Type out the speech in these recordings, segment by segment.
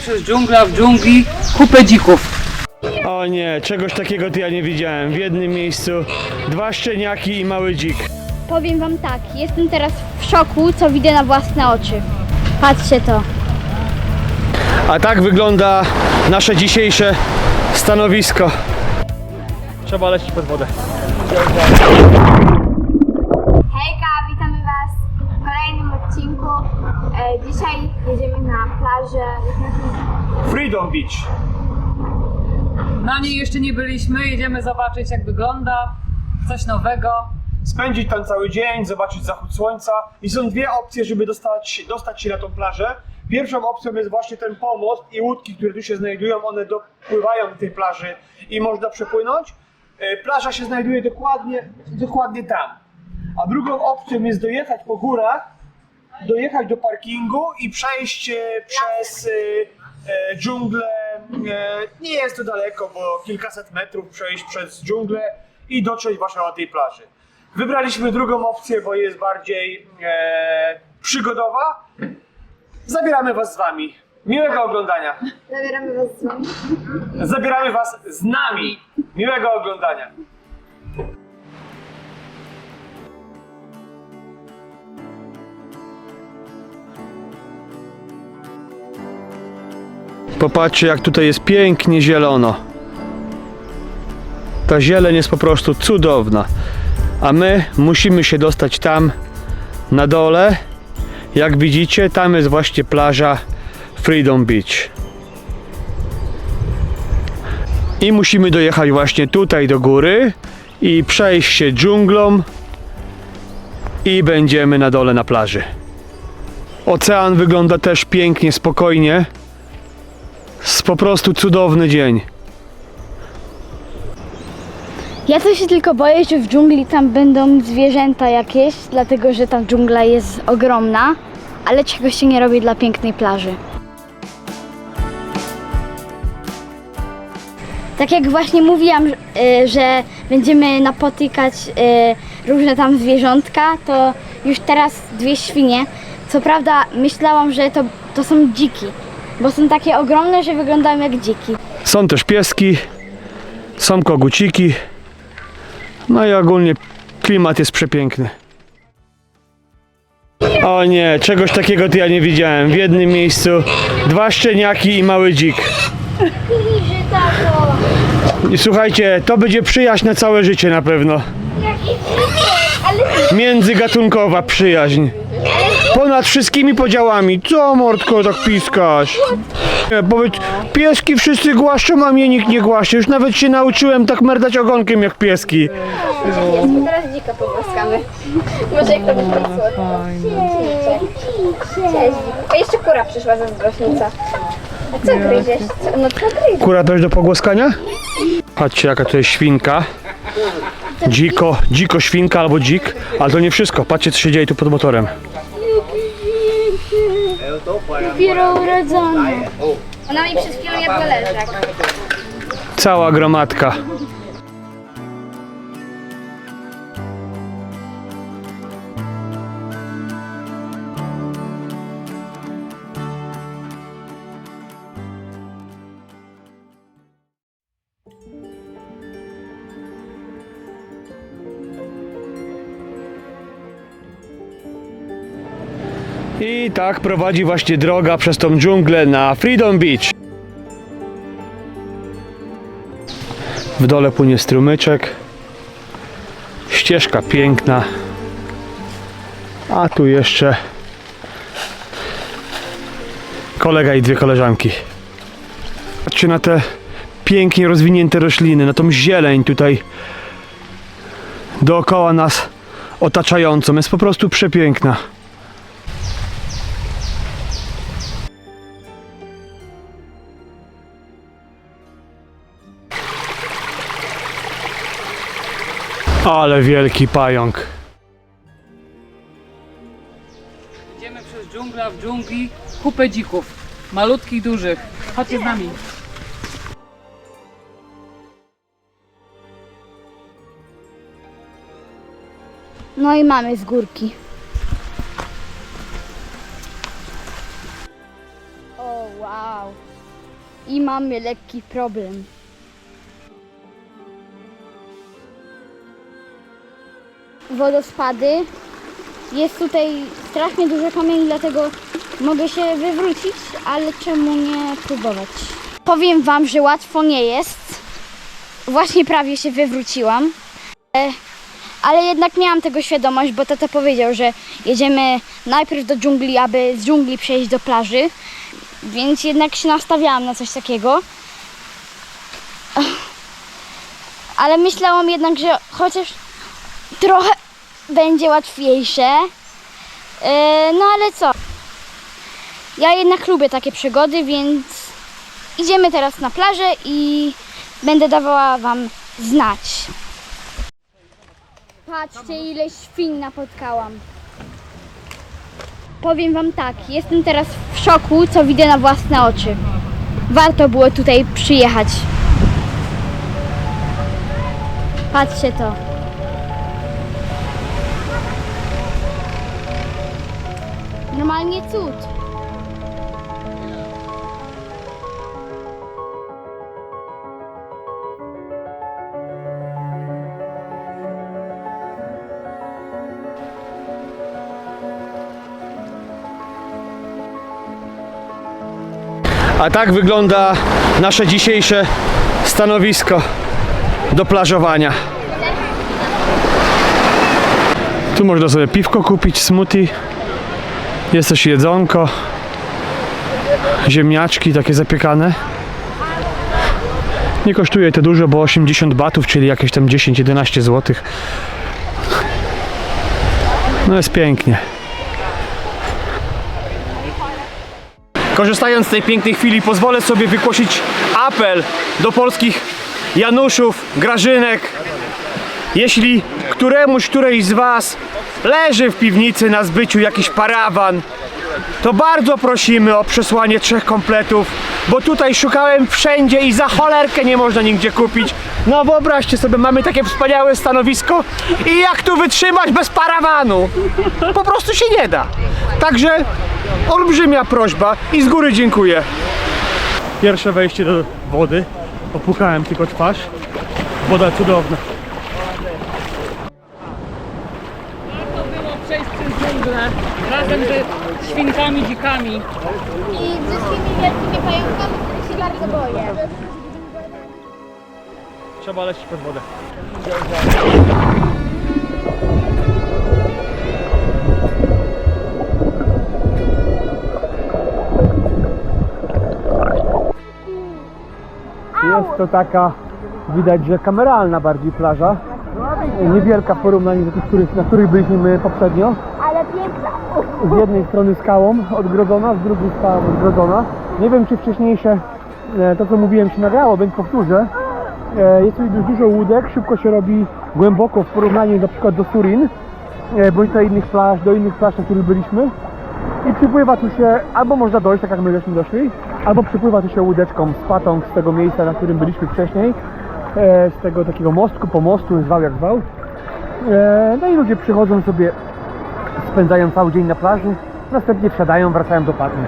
Przez dżunglę, a w dżungli kupę dzików. O nie, czegoś takiego to ja nie widziałem. W jednym miejscu dwa szczeniaki i mały dzik. Powiem wam tak, jestem teraz w szoku, co widzę na własne oczy. Patrzcie to. A tak wygląda nasze dzisiejsze stanowisko. Trzeba lecieć pod wodę. Na plażę. Freedom Beach. Na niej jeszcze nie byliśmy, jedziemy zobaczyć jak wygląda. Coś nowego. Spędzić tam cały dzień, zobaczyć zachód słońca. I są dwie opcje, żeby dostać, dostać się na tą plażę. Pierwszą opcją jest właśnie ten pomost i łódki, które tu się znajdują, one dopływają do tej plaży i można przepłynąć. E, Plaża się znajduje dokładnie, dokładnie tam. A drugą opcją jest dojechać po górach, dojechać do parkingu i przejść e, przez e, e, dżunglę. Nie jest to daleko, bo kilkaset metrów przejść przez dżunglę i dotrzeć właśnie do tej plaży. Wybraliśmy drugą opcję, bo jest bardziej e, przygodowa. Zabieramy Was z Wami. Miłego oglądania. Zabieramy Was z Wami. Zabieramy Was z nami. Miłego oglądania. Popatrzcie, jak tutaj jest pięknie zielono. Ta zieleń jest po prostu cudowna. A my musimy się dostać tam na dole. Jak widzicie, tam jest właśnie plaża Freedom Beach. I musimy dojechać właśnie tutaj do góry i przejść się dżunglą i będziemy na dole na plaży. Ocean wygląda też pięknie, spokojnie. Jest po prostu cudowny dzień. Ja to się tylko boję, że w dżungli tam będą zwierzęta jakieś, dlatego że ta dżungla jest ogromna, ale czegoś się nie robi dla pięknej plaży. Tak jak właśnie mówiłam, y, że będziemy napotykać y, różne tam zwierzątka, to już teraz dwie świnie. Co prawda myślałam, że to, to są dziki, bo są takie ogromne, że wyglądają jak dziki. Są też pieski, są koguciki. No i ogólnie klimat jest przepiękny. O nie, czegoś takiego to ja nie widziałem. W jednym miejscu dwa szczeniaki i mały dzik. I słuchajcie, to będzie przyjaźń na całe życie na pewno. Międzygatunkowa przyjaźń. Ponad wszystkimi podziałami. Co mordko tak piskasz? Nie, powiedz, pieski wszyscy głaszczą, a mnie nikt nie głaszcze. Już nawet się nauczyłem tak merdać ogonkiem jak pieski. Teraz dzika pogłaskamy. Może jak to będzie tak słodko. Cześć. A jeszcze kura przyszła zazdrośnica. A co gryziesz? Co? No co gryziesz? Kura też do pogłaskania? Patrzcie jaka to jest świnka. Dziko, dziko świnka albo dzik. Ale to nie wszystko. Patrzcie co się dzieje tu pod motorem. Dopiero urodzone. Ona mi przed chwilą jadła leżak. Cała gromadka. I tak prowadzi właśnie droga przez tą dżunglę na Freedom Beach. W dole płynie strumyczek. Ścieżka piękna. A tu jeszcze kolega i dwie koleżanki. Patrzcie na te pięknie rozwinięte rośliny, na tą zieleń tutaj dookoła nas otaczającą. Jest po prostu przepiękna. Ale wielki pająk. Idziemy przez dżunglę, a w dżungli kupę dzików. Malutkich, dużych. Chodźcie z nami. No i mamy z górki. O, Wow. I mamy lekki problem. Wodospady. Jest tutaj strasznie dużo kamieni, dlatego mogę się wywrócić, ale czemu nie próbować? Powiem Wam, że łatwo nie jest. Właśnie prawie się wywróciłam. E, Ale jednak miałam tego świadomość, bo tata powiedział, że jedziemy najpierw do dżungli, aby z dżungli przejść do plaży. Więc jednak się nastawiałam na coś takiego. Ale myślałam jednak, że chociaż trochę będzie łatwiejsze. E, No ale co? Ja jednak lubię takie przygody, więc idziemy teraz na plażę i będę dawała Wam znać. Patrzcie, ile świń napotkałam. Powiem Wam tak, jestem teraz w szoku, co widzę na własne oczy. Warto było tutaj przyjechać. Patrzcie to. Normalnie cud. A tak wygląda nasze dzisiejsze stanowisko do plażowania. Tu można sobie piwko kupić, smoothie. Jest też jedzonko. Ziemniaczki takie zapiekane. Nie kosztuje to dużo, bo 80 batów, czyli jakieś tam 10-11 zł. No jest pięknie. Korzystając z tej pięknej chwili pozwolę sobie wygłosić apel do polskich Januszów, Grażynek. Jeśli któremuś, którejś z Was leży w piwnicy na zbyciu jakiś parawan, to bardzo prosimy o przesłanie trzech kompletów, bo tutaj szukałem wszędzie i za cholerkę nie można nigdzie kupić. No wyobraźcie sobie, mamy takie wspaniałe stanowisko i jak tu wytrzymać bez parawanu? Po prostu się nie da. Także olbrzymia prośba i z góry dziękuję. Pierwsze wejście do wody. Opukałem tylko twarz. Woda cudowna. Świnkami dzikami. I ze wszystkimi wielkimi pająkami, których się bardzo boję. Trzeba lecieć pod wodę. Jest to taka, widać, że kameralna bardziej plaża. Niewielka w porównaniu do tych, których, na których byliśmy poprzednio. Z jednej strony skałą odgrodzona, z drugiej skałą odgrodzona. Nie wiem, czy wcześniejsze e, to, co mówiłem, się nagrało, więc powtórzę. E, Jest tu dużo łódek, szybko się robi głęboko w porównaniu na przykład do Surin, e, bądź do innych plaż, do innych plaż, na których byliśmy. I przypływa tu się, albo można dojść, tak jak my żeśmy doszli, albo przypływa tu się łódeczką z patą z tego miejsca, na którym byliśmy wcześniej, z tego takiego mostku, pomostu, zwał jak zwał. No i ludzie przychodzą sobie spędzają cały dzień na plaży, następnie wsiadają, wracają do Patny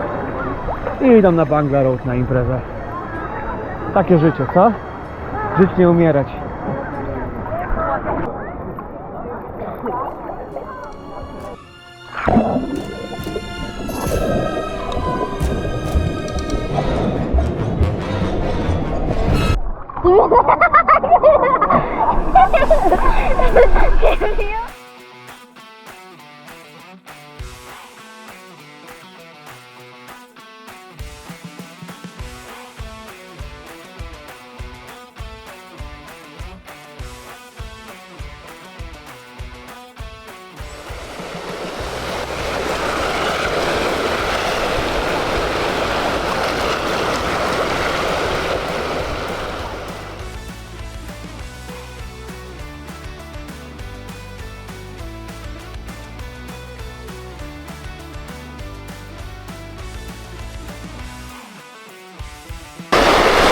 i idą na Bangla Road na imprezę. Takie życie, co? Żyć nie umierać.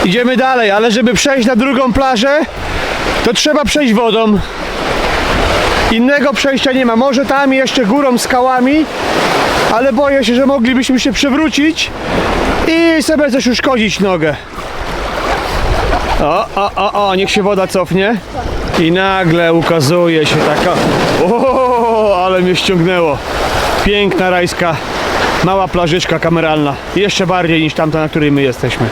Idziemy dalej, ale żeby przejść na drugą plażę, to trzeba przejść wodą. Innego przejścia nie ma. Może tam jeszcze górą, skałami, ale boję się, że moglibyśmy się przewrócić I sobie coś uszkodzić nogę. O, o, o, o, niech się woda cofnie. I nagle ukazuje się taka. O, ale mnie ściągnęło. Piękna rajska, mała plażyczka kameralna. Jeszcze bardziej niż tamta, na której my jesteśmy.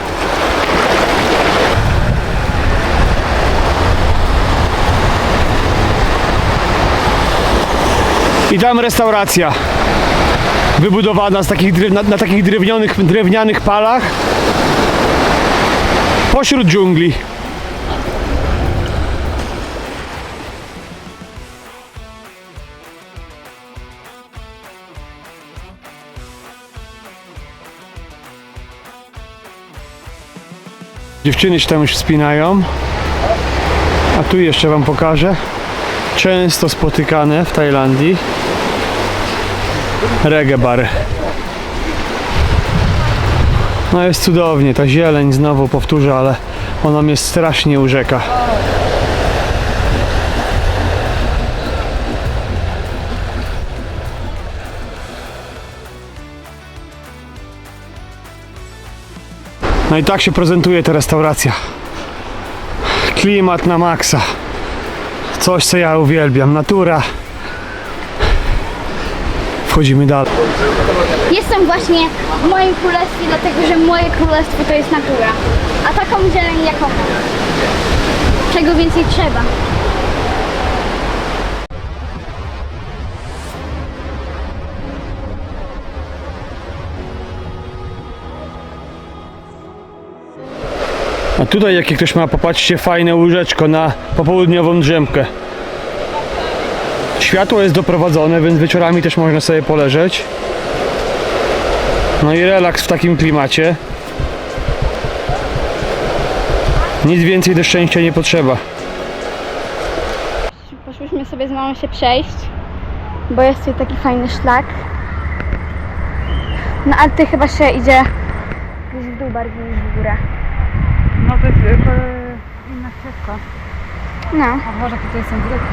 I tam restauracja. Wybudowana z takich, na, na takich drewnianych, drewnianych palach. Pośród dżungli. Dziewczyny się tam już wspinają. A tu jeszcze Wam pokażę. Często spotykane w Tajlandii reggae bar. No jest cudownie, ta zieleń znowu powtórzę, ale ona mnie strasznie urzeka. No i tak się prezentuje ta restauracja. Klimat na maksa. Coś co ja uwielbiam. Natura. Wchodzimy dalej. Jestem właśnie w moim królestwie, dlatego że moje królestwo to jest natura. A taką zieleń ja kocham. Czego więcej trzeba? A tutaj jakie ktoś ma, popatrzcie, fajne łóżeczko na popołudniową drzemkę. Światło jest doprowadzone, więc wieczorami też można sobie poleżeć. No i relaks w takim klimacie. Nic więcej do szczęścia nie potrzeba. Poszłyśmy sobie z mamą się przejść, bo jest tutaj taki fajny szlak. No ale ty chyba się idzie gdzieś w dół bardziej niż w górę. No to jest e, inna. No, A może tutaj są widoki.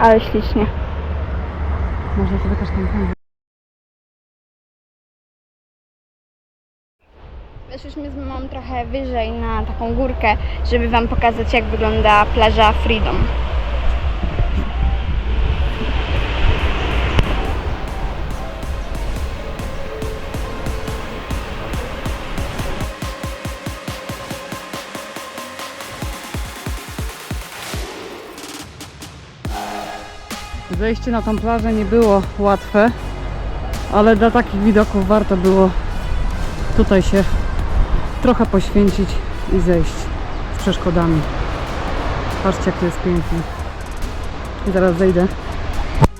ale ślicznie. Można sobie też pójść. Weszliśmy z mamą trochę wyżej na taką górkę, żeby wam pokazać jak wygląda plaża Freedom. Zejście na tą plażę nie było łatwe, ale dla takich widoków warto było tutaj się trochę poświęcić i zejść z przeszkodami. Patrzcie jak to jest pięknie. I zaraz zejdę,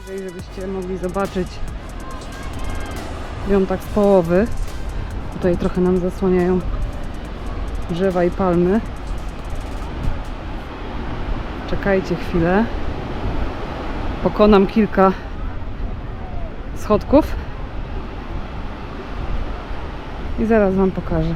żebyście mogli zobaczyć ją tak z połowy. Tutaj trochę nam zasłaniają drzewa i palmy. Czekajcie chwilę pokonam kilka schodków i zaraz Wam pokażę.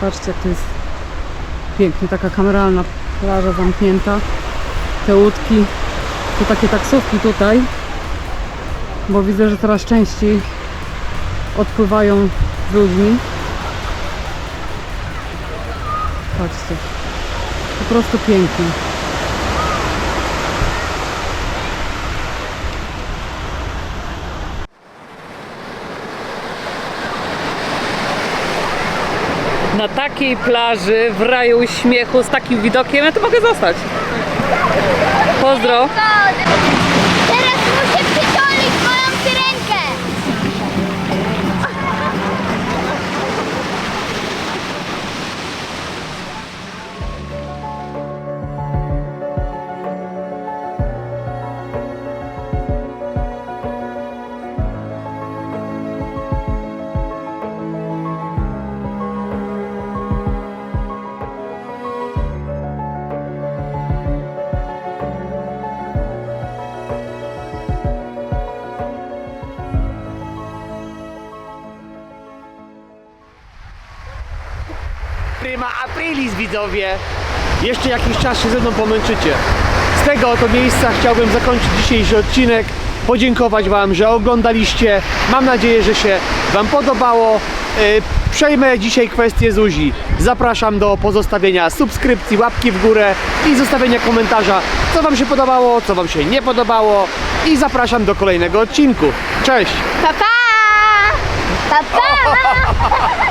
Patrzcie, jak to jest pięknie, taka kameralna plaża zamknięta. Te łódki, to takie taksówki tutaj, bo widzę, że coraz częściej odpływają z ludźmi. Patrzcie. Po prostu pięknie. Na takiej plaży, w raju śmiechu, z takim widokiem, ja tu mogę zostać. Pozdro. Widzowie. Jeszcze jakiś czas się ze mną pomęczycie. Z tego oto miejsca chciałbym zakończyć dzisiejszy odcinek. Podziękować Wam, że oglądaliście. Mam nadzieję, że się Wam podobało. Yy, Przejmę dzisiaj kwestię Zuzi. Zapraszam do pozostawienia subskrypcji, łapki w górę i zostawienia komentarza, co Wam się podobało, co Wam się nie podobało. I zapraszam do kolejnego odcinku. Cześć! Pa, pa! Pa, pa!